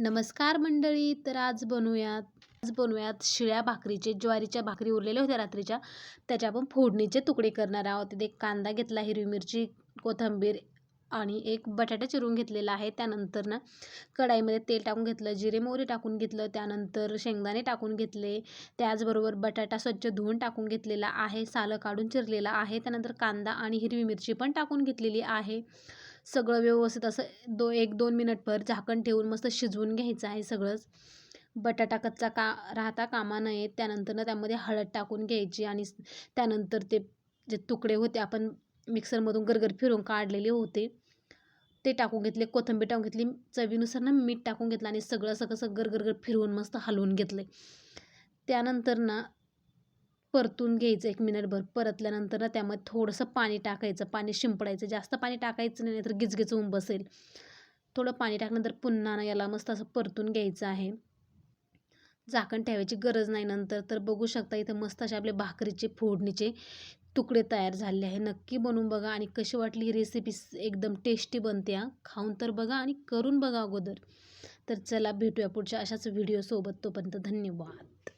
नमस्कार मंडळी तर आज बनवूयात आज बनवूयात शिळ्या भाकरीचे ज्वारीच्या भाकरी उरलेल्या होत्या रात्रीच्या त्याच्या आपण फोडणीचे तुकडे करणार आहोत. तिथे एक कांदा घेतला हिरवी मिरची कोथिंबीर आणि एक बटाटा चिरून घेतलेला आहे. त्यानंतर ना कढाईमध्ये तेल टाकून घेतलं जिरे मोहरी टाकून घेतलं त्यानंतर शेंगदाणे टाकून घेतले त्याचबरोबर बटाटा स्वच्छ धुवून टाकून घेतलेला आहे सालं काढून चिरलेला आहे त्यानंतर कांदा आणि हिरवी मिरची पण टाकून घेतलेली आहे. सगळं व्यवस्थित असं दो एक दोन मिनटभर झाकण ठेवून मस्त शिजवून घ्यायचं आहे सगळंच. बटाटा कच्चा का राहता कामा नये. त्यानंतरनं त्यामध्ये हळद टाकून घ्यायची आणि त्यानंतर ते जे तुकडे होते आपण मिक्सरमधून गरगर फिरून काढलेले होते ते टाकून घेतले. कोथिंबीर टाकून घेतली. चवीनुसार ना मीठ टाकून घेतलं आणि सगळं सगळं सगळं गरगरगर फिरवून मस्त हलवून घेतलं. त्यानंतर ना परतून घ्यायचं एक मिनिटभर. परतल्यानंतर ना त्यामध्ये थोडंसं पाणी टाकायचं. पाणी शिंपडायचं. जास्त पाणी टाकायचं नाही तर गिजगिज होऊन बसेल. थोडं पाणी टाकल्यानंतर पुन्हा ना याला मस्त असं परतून घ्यायचं आहे. झाकण ठेवायची गरज नाही नंतर. तर बघू शकता इथं मस्त असे आपले भाकरीचे फोडणीचे तुकडे तयार झाले आहे. नक्की बनवून बघा आणि कशी वाटली ही रेसिपी एकदम टेस्टी बनते हा. खाऊन तर बघा आणि करून बघा अगोदर. तर चला भेटूया पुढच्या अशाच व्हिडिओसोबत तोपर्यंत धन्यवाद.